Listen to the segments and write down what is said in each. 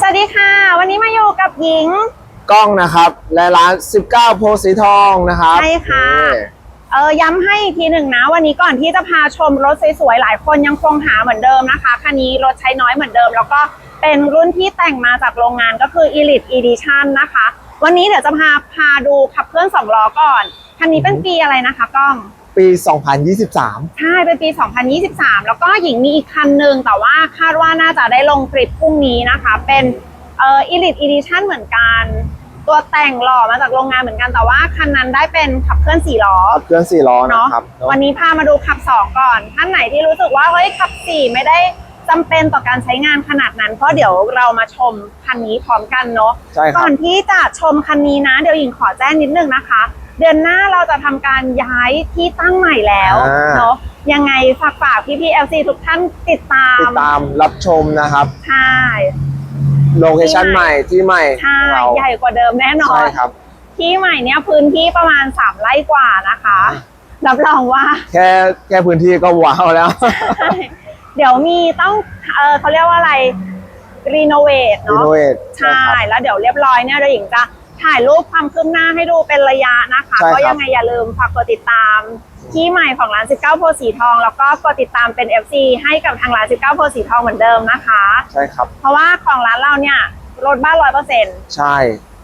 สวัสดีค่ะ วันนี้มาอยู่กับหญิงกล้องนะครับและร้าน 19 โพธิ์สีทองนะครับใช่ค่ะ นี่เออย้ำให้อีกทีหนึ่งนะ วันนี้ก่อนที่จะพาชมรถสวยๆหลายคนยังคงหาเหมือนเดิมนะคะคันนี้รถใช้น้อยเหมือนเดิม แล้วก็เป็นรุ่นที่แต่งมาจากโรงงานก็คือ Elite Edition นะคะ วันนี้เดี๋ยวจะพาพาดูขับเคลื่อน2ล้อก่อน คันนี้เป็นปีอะไรนะคะกล้อง ปี 2023 ใช่เป็นปี 2023 แล้วก็หญิงมีอีกคันหนึ่งแต่ว่าคาดว่าน่าจะได้ลงคลิปพรุ่งนี้นะคะ เป็นเอ่อ Elite Edition เหมือนกัน ตัวแต่งหล่อมาจากโรงงานเหมือนกันแต่ว่าคันนั้นได้เป็นขับเคลื่อน4ล้อ ขับเคลื่อน4ล้อเนาะนะครับเนอะ วันนี้พามาดูขับ 2 ก่อน ท่านไหนที่รู้สึกว่าเฮ้ยขับ 4 ไม่ได้จำเป็นต่อการใช้งานขนาดนั้น เพราะเดี๋ยวเรามาชมคันนี้พร้อมกันเนาะ ใช่คก่รัอบนที่จะชมคันนี้นะ เดี๋ยวหญิงขอแจ้งนิดนึงนะคะ เดือนหน้าเราจะทำการย้ายที่ตั้งใหม่แล้วอ่า เนาะยังไงฝากฝากพี่พีเอลซีทุกท่านติดตามติดตามรับชมนะครับ ใช่ โลเคชั่นที่ใหใหม่ม่ที่ใหม่ใช่ของเราใหญ่กว่าเดิมแน่นอใช่นครับ ที่ใหม่เนี้ยพื้นที่ประมาณ3ไร่กว่านะคะรับรองว่า แค่แค่พื้นที่ก็ว้าวแล้วใช่เดี๋ยวมีต้องเออเขาเรียกว่าอะไรรีโนเวทรีเนาะโนเวทใช่ครับแล้วเดี๋ยวเรียบร้อยเนี่ยเราหญิงจะ ถ่ายรูปความคืบหน้าให้ดูเป็นระยะนะคะ ใช่ครับ ก็ยังไงอย่าลืมฝากกดติดตาม ที่ใหม่ของร้าน 19 โพธิ์สีทอง แล้วก็กดติดตามเป็น FC ให้กับทางร้าน 19 โพธิ์สีทองเหมือนเดิมนะคะ ใช่ครับ เพราะว่าของร้านเราเนี่ยรถบ้านร้อยเปอร์เซ็นต์ใช่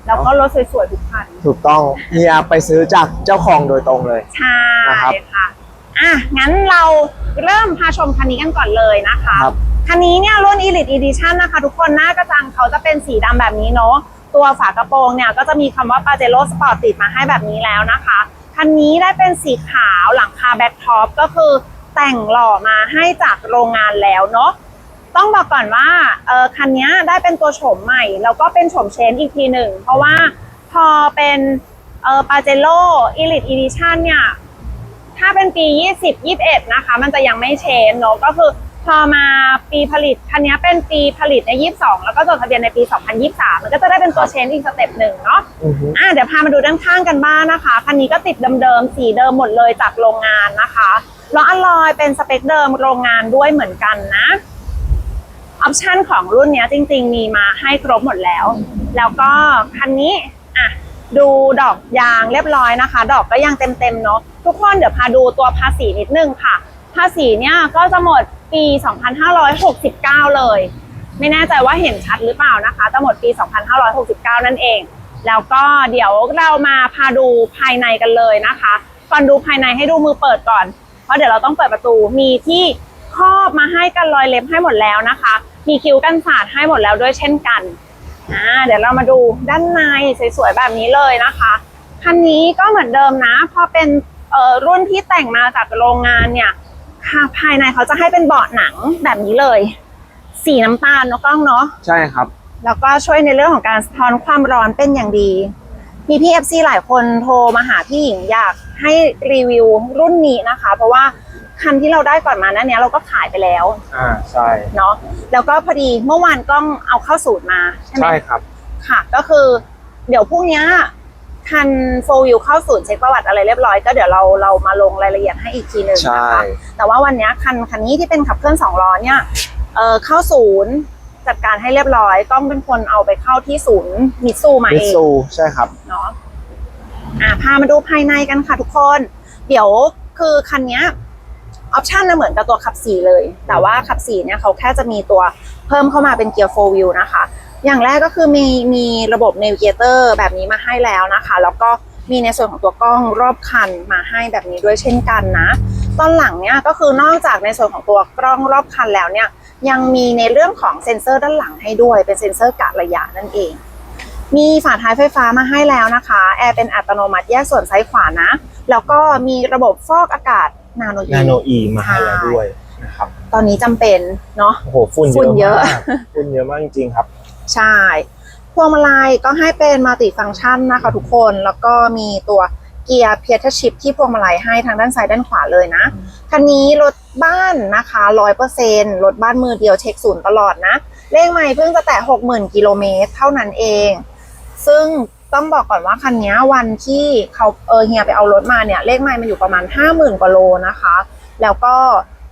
แล้วก็รถสวยๆทุกคัน ถูกต้องเฮียไปซื้อจากเจ้าของโดยตรงเลย ใช่นะครับค่ะ อะ งั้นเราเริ่มพาชมคันนี้กันก่อนเลยนะคะ ครับ คันนี้เนี่ยรุ่น Elite Edition นะคะ ทุกคนหน้ากระจังเขาจะเป็นสีดำแบบนี้เนาะ ตัวฝากระโปรงเนี่ยก็จะมีคำว่า Pajero Sport ติดมาให้แบบนี้แล้วนะคะคันนี้ได้เป็นสีขาวหลังคาแบ็คท็อปก็คือแต่งหล่อมาให้จากโรงงานแล้วเนาะต้องบอกก่อนว่าเออคันนี้ได้เป็นตัวโฉมใหม่ แล้วก็เป็นโฉมเชนอีกทีหนึ่ง เพราะว่าพอเป็นเออปาเจโร่อีลิทอีดิชันเนี่ย ถ้าเป็นปี 20 21 นะคะ มันจะยังไม่เชนเนอะก็คือ พอมาปีผลิตคันนี้เป็นปีผลิตใน 22 แล้วก็จดทะเบียนในปี 2023 มันก็จะได้เป็นตัวเชนอีกสเต็ปหนึ่งเนาะอือฮึอะเดี๋ยวพามาดูด้านข้างกันบ้างนะคะคันนี้ก็ติดเดิมๆสีเดิมหมดเลยจากโรงงานนะคะล้ออลลอยเป็นสเปคเดิมโรงงานด้วยเหมือนกันนะออปชันของรุ่นเนี้ยจริง ๆ มีมาให้ครบหมดแล้ว แล้วก็คันนี้อะดูดอกยางเรียบร้อยนะคะ ดอกก็ยังเต็มๆเนาะทุกคนเดี๋ยวพาดูตัวภาษีนิดนึงค่ะ ภาษีเนี่ยก็จะหมด ปี 2569 เลย ไม่แน่ใจว่าเห็นชัดหรือเปล่านะคะจะหมดปี 2569 นั่นเอง แล้วก็เดี๋ยวเรามาพาดูภายในกันเลยนะคะก่อนดูภายในให้ดูมือเปิดก่อน เพราะเดี๋ยวเราต้องเปิดประตูมีที่ครอบมาให้กันรอยเล็บให้หมดแล้วนะคะ มีคิ้วกันสาดให้หมดแล้วด้วยเช่นกันอ่าเดี๋ยวเรามาดูด้านในสวยๆแบบนี้เลยนะคะคันนี้ก็เหมือนเดิมนะพอเป็นรุ่นที่แต่งมาจากโรงงานเนี่ย ค่ะภายในเขาจะให้เป็นเบาะหนังแบบนี้เลย สีน้ำตาลเนอะกล้องเนาะใช่ครับ แล้วก็ช่วยในเรื่องของการสะท้อนความร้อนเป็นอย่างดี มีพี่เอฟซีหลายคนโทรมาหาพี่หญิงอยากให้รีวิวรุ่นนี้นะคะ เพราะว่าคันที่เราได้ก่อนมานั้นเนี้ยเราก็ขายไปแล้ว อ่าใช่เนาะแล้วก็พอดีเมื่อวานกล้องเอาเข้าสูตรมาใช่ไหมใช่ครับ ค่ะ ก็คือเดี๋ยวพรุ่งเนี้ ยคันโฟวิวเข้าศูนย์เช็คประวัติอะไรเรียบร้อยก็เดี๋ยวเราเรามาลงรายละเอียดให้อีกทีหนึ่งใช่นะคะแต่ว่าวันเนี้ยคันคันนี้ที่เป็นขับเคลื่อนสองล้อเนี่ยเออเข้าศูนย์จัดการให้เรียบร้อยกล้องเป็นคนเอาไปเข้าที่ศูนย์มิตซูมามิเอตงซูใช่ครับเนาะอ่าพามาดูภายในกันค่ะทุกคน เดี๋ยวคือคันเนี้ยออปชันน่ะเหมือนกับตัวขับสี่เลย แต่ว่าขับสี่เนี่ยเขาแค่จะมีตัวเพิ่มเข้ามาเป็นเกียร์โฟวิวนะคะ อย่างแรกก็คือมีมีระบบ n น v เกเตอร์แบบนี้มาให้แล้วนะคะ แล้วก็มีในส่วนของตัวกล้องรอบคันมาให้แบบนี้ด้วยเช่นกันนะ ตอนหลังเนี่ยก็คือนอกจากในส่วนของตัวกล้องรอบคันแล้วเนี่ยยังมีในเรื่องของเซ็นเซอร์ด้านหลังให้ด้วย เป็นเซ็นเซอร์กะระยะนั่นเอง มีฝาท้ายไฟฟ้ามาให้แล้วนะคะแอร์เป็นอัตโนมัติแยกส่วนซ้ายขวานะ แล้วก็มีระบบฟอกอากาศนาโนอีนาโนอีมาให้แล้วด้วยนะครับตอนนี้จำเป็นเนาะโอ้โหฝุ่นฝุ่นเยเยอะอะมากฝุ่นเยอะมากจริงๆครับ ใช่พวงมาลัยก็ให้เป็นมัลติฟังก์ชันนะคะทุกคนแล้วก็มีตัวเกียร์เพียร์ชิพที่พวงมาลัยให้ทางด้านซ้ายด้านขวาเลยนะ คันนี้รถบ้านนะคะร้อยเปอร์เซ็นรถบ้านมือเดียวเช็คศูนย์ตลอดนะ เลขใหม่เพิ่งจะแตะหกหมื่นกิโลเมตรเท่านั้นเอง ซึ่งต้องบอกก่อนว่าคันนี้วันที่เขาเออเฮียไปเอารถมาเนี่ย เลขใหม่มันอยู่ประมาณห้าหมื่นกว่าโลนะคะ แล้วก็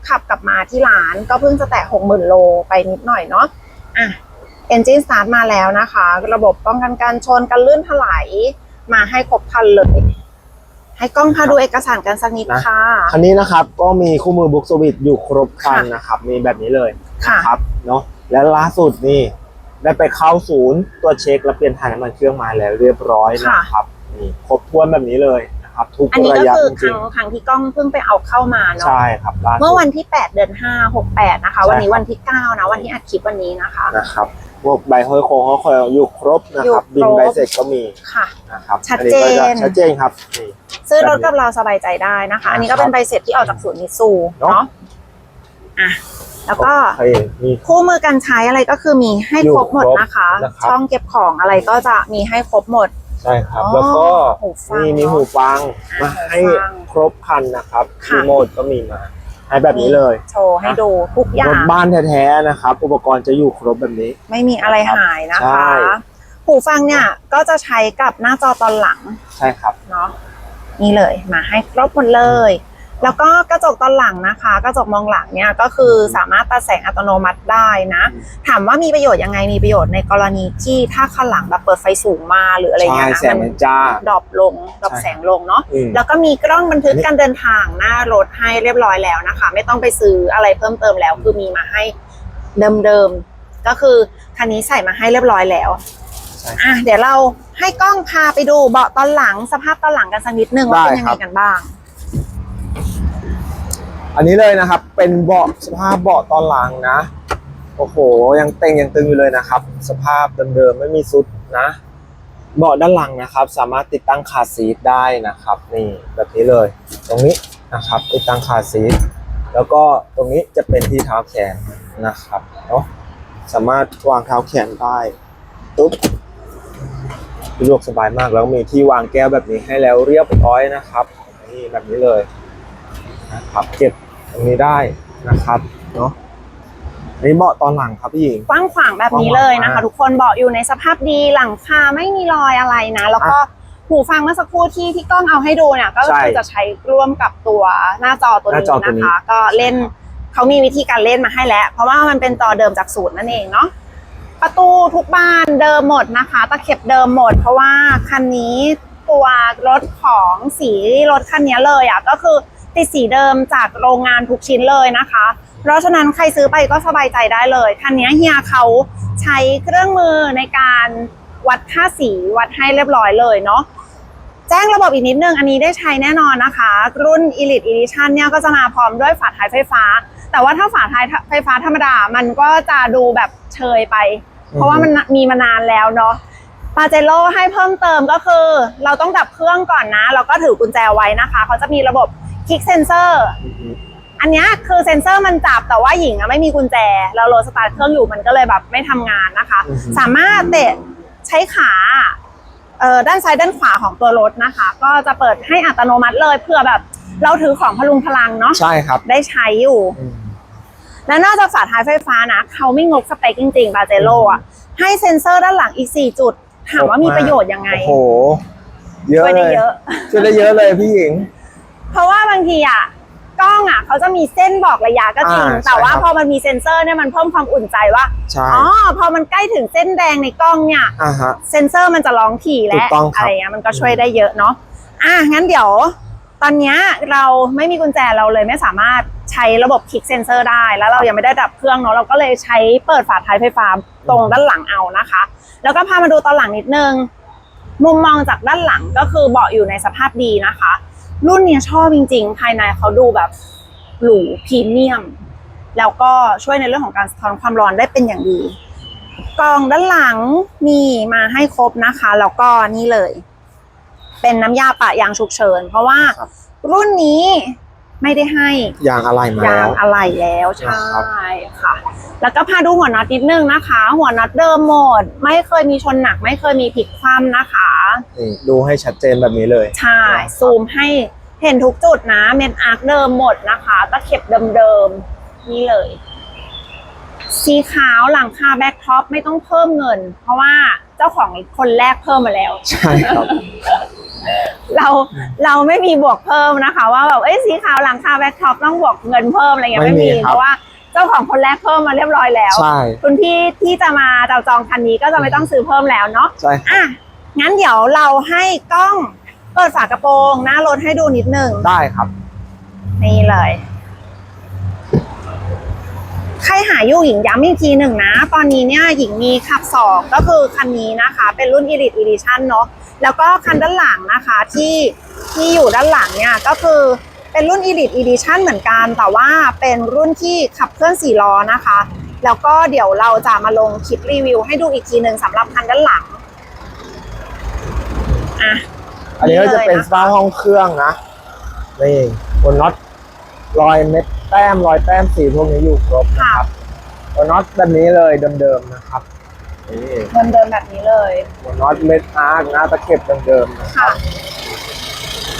ขับกลับมาที่ร้านก็เพิ่งจะแตะหกหมื่นโลไปนิดหน่อยเนาะอะ Engine Start มาแล้วนะคะ ระบบป้องกันการชนกันลื่นถลายมาให้ครบครันเลย ให้กล้องพาดูเอกสารกันสักนิดนะ ค่ะ คันนี้นะครับก็มีคู่มือบุ๊กสวิตอยู่ครบครันค่ะนะครับ มีแบบนี้เลยค่ะ นะครับเนาะและล่าสุดนี่ได้ไปเข้าศูนย์ตรวจเช็คและเปลี่ยนถ่ายน้ำมันเครื่องมาแล้วเรียบร้อยนะครับนี่ครบถ้วนแบบนี้เลยนะครับทุกอันนี้ระก็ยะคือจคริรั้งงครั้งที่กล้องเพิ่งไปเอาเข้ามาๆเนาะ ใช่ครับล่าสุด เมื่อวันที่ 8 เดือน 5 68 นะคะใช่วันนี้ครับวันที่ 9 นะ วันที่อัดคลิปวันนี้นะคะ นะครับ พวกใบห้อยโค้งห้อยคอยอยู่ครบนะครับอยู่ครบบินใบเสร็จก็มีค่ะนะครับชัดอัก็ะเจนชัดเจนครับนี่ซื้อรถกับเราสบายใจได้นะคะ อันนี้ก็เป็นใบเสร็จที่ออกจากศูนย์มิตซูเนอะเนาะอะแล้วก็โอเคนี่คู่มือการใช้อะไรก็คือมีให้ครบหมดนะคะอยู่ครบนะครับช่องเก็บของอะไรก็จะมีให้ครบหมดใช่ครับอ๋อแล้วก็หูฟังนี่มีเนอะหูฟังมาอ่าให้หูฟังครบคันนะครับค่ะรีโมทก็มีมา ให้แบบนี้เลย โชว์ให้ดูทุกอรย่าถง บ้านแท้ๆนะครับ อุปกรณ์จะอยู่ครบแบบนี้ ไม่มีอะไรหายนะใช่ คะ หูฟังเนี่ยก็จะใช้กับหน้าจอตอนหลังใช่ครับ เนาะนี่เลยมาให้ครบหมดเลย แล้วก็กระจกตอนหลังนะคะ กระจกมองหลังเนี่ยก็คือสามารถตัดแสงอัตโนมัติได้นะอืมถามว่ามีประโยชน์ยังไงมีประโยชน์ในกรณีที่ถ้าข้างหลังแบบเปิดไฟสูงมาหรืออะไรใช่เงี้ยนะแสงมันจ้าดรอปลงดรอปใช่แสงลงเนาะอืมแล้วก็มีกล้องบันทึกนี่การเดินทางหน้ารถให้เรียบร้อยแล้วนะคะ ไม่ต้องไปซื้ออะไรเพิ่มเติมแล้ว คือมีมาให้เดิมๆก็คือคันนี้ใส่มาให้เรียบร้อยแล้วใช่อะเดี๋ยวเราให้กล้องพาไปดูเบาะตอนหลังสภาพตอนหลังกันสักนิดนึงว่าเป็นยังไงกันบ้าง อันนี้เลยนะครับ เป็นเบาะสภาพเบาะตอนหลังนะ โอ้โห ยังเต็งยังตึงอยู่เลยนะครับ สภาพเดิมๆไม่มีซุดนะเบาะด้านหลังนะครับ สามารถติดตั้งคาซีทได้นะครับ นี่แบบนี้เลย ตรงนี้นะครับ ติดตั้งคาซีทแล้วก็ตรงนี้จะเป็นที่เท้าแขนนะครับเนาะสามารถวางเท้าแขนได้ปุ๊บสะดวกสบายมากแล้วมีที่วางแก้วแบบนี้ให้แล้วเรียบร้อยนะครับ นี่แบบนี้เลย นะครับเก็บตรงนี้ได้นะครับเนาะอันนี่เบาะตอนหลังครับพี่หญิง กว้างขวางแบบนี้เลยนะคะ ทุกคนเบาะอยู่ในสภาพดีหลังคาไม่มีรอยอะไรนะ แล้วก็หูฟังเมื่อสักครู่ที่ที่กล้องเอาให้ดูเนี่ยก็ใช่คือจะใช้ร่วมกับตัวหน้าจอตัวหน้านี้จอตัวนี้นะคะ ก็เล่นเขามีวิธีการเล่นมาให้แล้ว เพราะว่ามันเป็นจอเดิมจากศูนย์นั่นเองเนาะประตูทุกบานเดิมหมดนะคะ ตะเข็บเดิมหมด เพราะว่าคันนี้ตัวรถของสีรถคันนี้เลยอะก็คือ ติดสีเดิมจากโรงงานทุกชิ้นเลยนะคะ เพราะฉะนั้นใครซื้อไปก็สบายใจได้เลย คันนี้เฮียเขาใช้เครื่องมือในการวัดค่าสีวัดให้เรียบร้อยเลยเนาะแจ้งระบบอีกนิดนึง อันนี้ได้ใช้แน่นอนนะคะ รุ่น Elite Edition เนี่ยก็จะมาพร้อมด้วยฝาท้ายไฟฟ้า แต่ว่าถ้าฝาท้ายไฟฟ้าธรรมดา มันก็จะดูแบบเชยไป เพราะว่ามันมีมานานแล้วเนาะปาเจโร่ให้เพิ่มเติมก็คือ เราต้องดับเครื่องก่อนนะ แล้วก็ถือกุญแจไว้นะคะ เขาจะมีระบบ คลิกเซนเซอร์ อันเนี้ยคือเซ็นเซอร์มันจับแต่ว่าหญิงอะไม่มีกุญแจ เราโหลดสตาร์ทเครื่องอยู่มันก็เลยแบบไม่ทำงานนะคะอือฮึสามารถเตะใช้ขาเอ่อด้านซ้ายด้านขวาของตัวรถนะคะ ก็จะเปิดให้อัตโนมัติเลยเพื่อแบบเราถือของพลุงพลังเนาะใช่ครับ ได้ใช้อยู่อืมและนอกจากฝาท้ายไฟฟ้านะ เขาไม่งกสเปคจริงๆ บาเจโร่อะให้เซ็นเซอร์ด้านหลังอีก 4 จุด ถามว่ามีประโยชน์ยังไง โอ้โห เยอะช่วยเลได้ยเยอะช่วยได้เยอะเลยพี่หญิงเพราะว่า บางทีอะกล้องอะเขาจะมีเส้นบอกระยะก็จริง อ่าใช่แต่ว่าครับพอมันมีเซ็นเซอร์เนี่ยมันเพิ่มความอุ่นใจว่าใช่ อ๋อพอมันใกล้ถึงเส้นแดงในกล้องเนี่ย อ่าฮะ เซ็นเซอร์มันจะร้องถี่ถูและกต้องครับอะไรเงี้ยมันก็ช่วยได้เยอะเนาะอะงั้นเดี๋ยว ตอนเนี้ยเราไม่มีกุญแจเราเลยไม่สามารถใช้ระบบคลิกเซนเซอร์ได้ แล้วเรายังไม่ได้ดับเครื่องเนาะเราก็เลยใช้เปิดฝาท้ายไฟฟ้าตรงด้านหลังเอานะคะ แล้วก็พามาดูตอนหลังนิดนึง มุมมองจากด้านหลังก็คือเบาะอยู่ในสภาพดีนะคะ รุ่นเนี้ยชอบจริง ๆ ภายในเขาดูแบบหรูพรีเมียม แล้วก็ช่วยในเรื่องของการสะท้อนความร้อนได้เป็นอย่างดี กล่องด้านหลังมีมาให้ครบนะคะ แล้วก็นี่เลย เป็นน้ำยาปะยางฉุกเฉิน เพราะว่าครับรุ่นนี้ ไม่ได้ให้ยางอะไรมาแล้ยางวอะไรแล้วใช่นะครับค่ะ แล้วก็พาดูหัวน็อตนิดนึงนะคะ หัวน็อตเดิมหมด ไม่เคยมีชนหนัก ไม่เคยมีพลิกคว่ำนะคะนี่ดูให้ชัดเจนแบบนี้เลยใช่ครับซูมให้เห็นทุกจุดนะเมนอาร์คเดิมหมดนะคะตะเข็บเดิมๆนี่เลย สีขาวหลังคาแบ็คท็อปไม่ต้องเพิ่มเงิน เพราะว่าเจ้าของคนแรกเพิ่มมาแล้ว ใช่ครับ เราเราไม่มีบวกเพิ่มนะคะ ว่าแบบเอ้ยสีขาวหลังคาแบ็คท็อปต้องบวกเงินเพิ่มอะไรเงี้ยไม่ไม่มีมีครับเพราะว่าเจ้าของคนแรกเพิ่มมาเรียบร้อยแล้วใช่คุณพี่ที่จะมาเจ้าจองคันนี้ก็จะไม่ต้องซื้อเพิ่มแล้วเนาะใช่อะงั้นเดี๋ยวเราให้กล้องเปิดฝากระโปรงหน้ารถให้ดูนิดนึงได้ครับ นี่เลยาอยู่หญิงย้ำอีกทีหนึ่งนะ ตอนนี้เนี่ยหญิงมีขับสองก็คือคันนี้นะคะ เป็นรุ่น Elite Edition เนาะแล้วก็คันด้านหลังนะคะที่ที่อยู่ด้านหลังเนี่ยก็คือเป็นรุ่น Elite Edition เหมือนกัน แต่ว่าเป็นรุ่นที่ขับเคลื่อนสี่ล้อนะคะ แล้วก็เดี๋ยวเราจะมาลงคลิปรีวิวให้ดูอีกทีหนึ่งสำหรับคันด้านหลังอะอันนี้ก็จะเป็นนี่เลยนะคะสภาห้องเครื่องนะนี่บนน็อตรอยเม็ดแต้มรอยแต้มสีพวกนี้อยู่ครบนะครับ บนน็อตแบบนี้เลยเดิมๆนะครับนี่เดิมๆแบบนี้เลยบนน็อตเม็ดอาร์คนะตะเข็บเดิมๆนะคค่ะรับ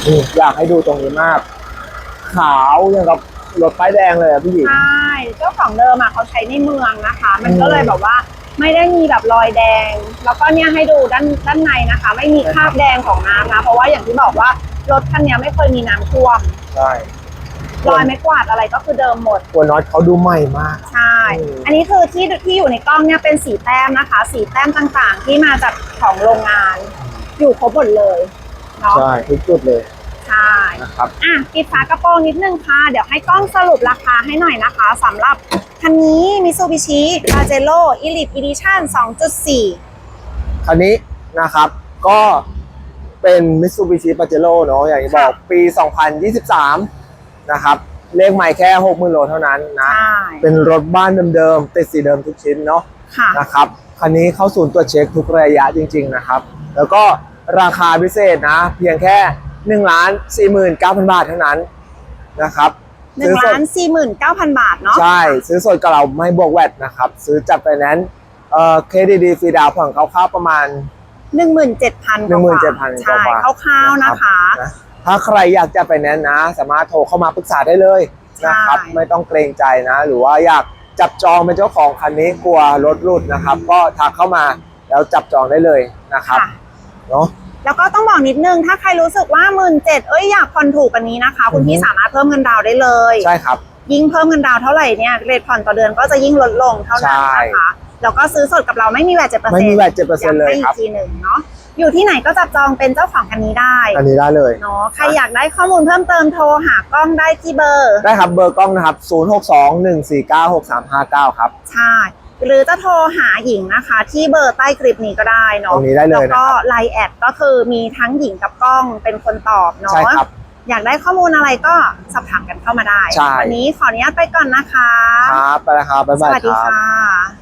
นี่อยากให้ดูตรงนี้มาก ขาวอย่างกับรถป้ายแดงเลยอะพี่หญิง ใช่เจ้าของเดิมอะเขาใช้ในเมืองนะคะ มันอืมก็เลยแบบว่าไม่ได้มีแบบรอยแดง แล้วก็เนี่ยให้ดูด้านด้านในนะคะ ไม่มีคราบแดงของน้ำนะ เพราะว่าอย่างที่บอกว่ารถคันเนี้ยไม่เคยมีน้ำท่วม ใช่ รอยไม้กวาดอะไรก็คือเดิมหมด ตัวน็อตเขาดูใหม่มาก ใช่อืมอันนี้คือที่ที่อยู่ในกล้องเนี่ยเป็นสีแต้มนะคะ สีแต้มต่างๆ ที่มาจากของโรงงาน อยู่ครบหมดเลยเนาะใช่ทุกจุดเลย ใช่นะครับ อะปิดฝากระโปรงนิดนึงค่ะ เดี๋ยวให้กล้องสรุปราคาให้หน่อยนะคะสำหรับคันนี้ Mitsubishi Pajero Elite Edition 2.4 คันนี้นะครับก็เป็น Mitsubishi Pajero เนอะอย่างที่บอกปี 2023 นะครับ เลขใหม่แค่60,000โลเท่านั้นนะ ใช่ เป็นรถบ้านเดิมๆติดสีเดิมทุกชิ้นเนาะค่ะ นะครับ คันนี้เข้าศูนย์ตรวจเช็คทุกระยะจริง ๆ นะครับ แล้วก็ราคาพิเศษนะ เพียงแค่1ล้าน49,000บาทเท่านั้นนะครับหนึ่งล้านสี่หมื่นเก้าพันบาทเนาะ ใช่ ซื้อสดกับเราไม่บวกแวดนะครับ ซื้อจัดไฟแนนซ์เอ่อเครดิตดีฟรีดาวน์ผ่อนคร่าวๆประมาณ หนึ่งหมื่นเจ็ดพัน17,000ใช่กว่าๆคร่าวๆนะคะ นะ ถ้าใครอยากจะไปแนะนนะ สามารถโทรเข้ามาปรึกษาได้เลยนะครับ ใช่ ไม่ต้องเกรงใจนะ หรือว่าอยากจับจองเป็นเจ้าของคันนี้กลัวรถหลุดนะครับ ก็ทักเข้ามาแล้วจับจองได้เลยนะครับค่ะ เนาะ แล้วก็ต้องบอกนิดนึง ถ้าใครรู้สึกว่าหมื่นเจ็ดเอ้ยอยากผ่อนถูกกว่านี้นะคะ คุณพี่อือฮึสามารถเพิ่มเงินดาวน์ได้เลย ใช่ครับ ยิ่งเพิ่มเงินดาวน์เท่าไหร่เนี่ยเรทผ่อนต่อเดือนก็จะยิ่งลดลงเท่านั้นใช่ นะคะ แล้วก็ซื้อสดกับเราไม่มีแวดเจ็ดเปอร์ไม่เซ็นต์มีแวด7%เลยครับ อีกทีหนึ่งเนาะ อยู่ที่ไหนก็จับจองเป็นเจ้าของคันนี้ได้อันนี้ได้เลย เนาะใครอยากได้ข้อมูลเพิ่มเติมโทรหากล้องได้ที่เบอร์ ได้ครับเบอร์กล้องนะครับ 0621496359 ครับ ใช่ หรือจะโทรหาหญิงนะคะ ที่เบอร์ใต้คลิปนี้ก็ได้ตรเนาะงนี้ได้เลยแล้วนะก็ครับ ไลน์แอดก็คือมีทั้งหญิงกับกล้องเป็นคนตอบเนาะใช่ครับ อยากได้ข้อมูลอะไรก็สอบถามกันเข้ามาได้ใช่ วันนี้ขออนุญาตไปก่อนนะคะ ครับไปแล้วครับบ๊ายสบายวัสดีครับ ค่ะ